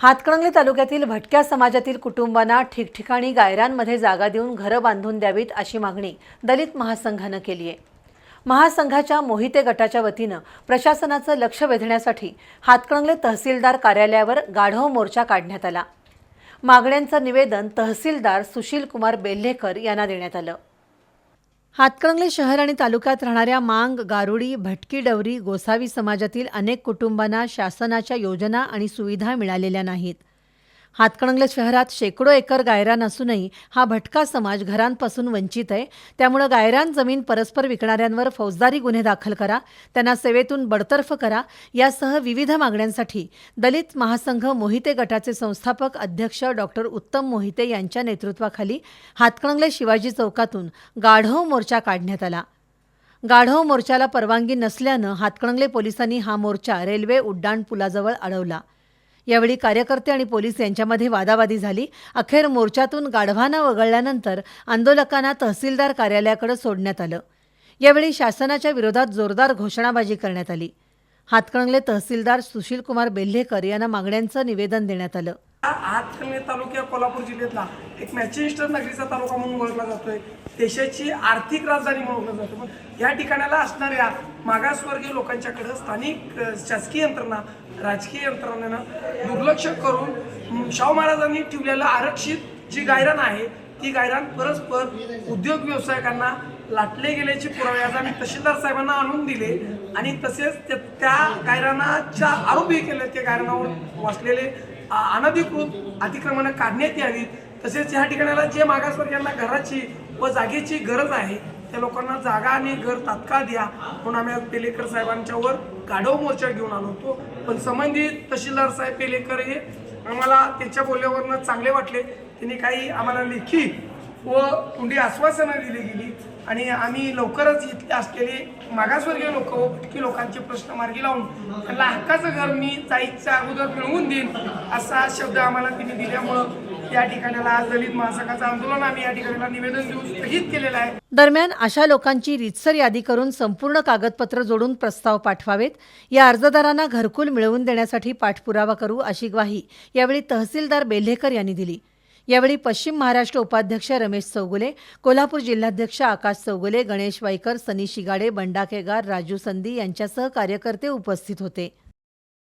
हातकणंगले तालुक्यातील भटक्या समाजातील कुटुंबांना ठिकठिकाणी गायरांमध्ये जागा देऊन घरं बांधून द्यावीत अशी मागणी दलित महासंघानं केली आहे महासंघाच्या मोहिते गटाच्या वतीनं प्रशासनाचं लक्ष वेधण्यासाठी हातकणंगले तहसीलदार कार्यालयावर गाढव मोर्चा काढण्यात आला. मागण्यांचं निवेदन तहसीलदार सुशील कुमार बेल्हेकर यांना देण्यात आलं. हातकणंगले शहर आणि तालुक्यात राहणाऱ्या मांग गारुडी भटकी डवरी गोसावी समाजातील अनेक कुटुंबांना शासनाच्या योजना आणि सुविधा मिळालेल्या नाहीत. हातकणंगले शहरात शेकडो एकर गायरान असूनही हा भटका समाज घरांपासून वंचित आहे. त्यामुळं गायरान जमीन परस्पर विकणाऱ्यांवर फौजदारी गुन्हे दाखल करा त्यांना सेवेतून बडतर्फ करा यासह विविध मागण्यांसाठी दलित महासंघ मोहिते गटाचे संस्थापक अध्यक्ष डॉक्टर उत्तम मोहिते यांच्या नेतृत्वाखाली हातकणंगले शिवाजी चौकातून गाढव मोर्चा काढण्यात आला. गाढव मोर्चाला परवानगी नसल्यानं हातकणंगले पोलिसांनी हा मोर्चा रेल्वे उड्डाण पुलाजवळ अडवला. यावेळी कार्यकर्ते आणि पोलीस यांच्यामध्ये वादावादी झाली. अखेर मोर्चातून गाढवानं वगळल्यानंतर आंदोलकांना तहसीलदार कार्यालयाकडे सोडण्यात आलं. यावेळी शासनाच्या विरोधात जोरदार घोषणाबाजी करण्यात आली. हातकणंगले तहसीलदार सुशीलकुमार बेल्हेकर यांना मागण्यांचं निवेदन देण्यात आलं. हातकणंगले तालुक्या कोल्हापूर जिल्ह्यातला एक मॅचेस्टर नगरीचा तालुका म्हणून ओळखला जातोय. देशाची आर्थिक राजधानी म्हणून ओळखला जातो या ठिकाणाला असणाऱ्या मागासवर्गीय लोकांच्याकडं स्थानिक शासकीय यंत्रणा राजकीय यंत्रणांना दुर्लक्ष करून शाहू महाराजांनी ठेवलेलं आरक्षित जी गायरान आहे ती गायरान परस्पर उद्योग व्यावसायिकांना लाटले गेल्याचे पुरावे आज आम्ही तहसीलदार साहेबांना आणून दिले आणि तसेच त्या गायरानाच्या आरोपी केले त्या गायरानावर वाचलेले अनधिकृत अतिक्रमणं काढण्यात यावीत. तसेच या ठिकाणाला जे मागासवर्गीयांना घराची व जागेची गरज आहे त्या लोकांना जागा आणि घर तात्काळ द्या. म्हणून आम्ही आज पेलेकर साहेबांच्यावर गाढव मोर्चा घेऊन आलो होतो. पण संबंधित तहसीलदार साहेब पेलेकर हे आम्हाला त्यांच्या बोलण्यावरनं चांगले वाटले. त्यांनी काही आम्हाला लेखी व कुंडी आश्वासनं दिली गेली. आणि आम्ही लवकरच इथले असलेले मागासवर्गीय लोक व भटकी लोकांचे प्रश्न मार्गी लावून त्यांना हक्काचं घर मी जाईच्या अगोदर मिळवून देईन असा शब्द आम्हाला तिने दिल्यामुळं या ठिकाणाला आज दलित महासंघाचं आंदोलन आम्ही या ठिकाणाला निवेदन देऊन स्थगित केलेलं आहे. दरम्यान अशा लोकांची रीतसर यादी करून संपूर्ण कागदपत्र जोडून प्रस्ताव पाठवावेत. या अर्जदारांना घरकुल मिळवून देण्यासाठी पाठपुरावा करू अशी ग्वाही यावेळी तहसीलदार बेल्हेकर यांनी दिली. यावेळी पश्चिम महाराष्ट्र उपाध्यक्ष रमेश चौगुले कोल्हापूर जिल्हाध्यक्ष आकाश चौगुले गणेश वाईकर सनी शिगाडे बंडाकेगार राजू संदी यांच्यासह कार्यकर्ते उपस्थित होते.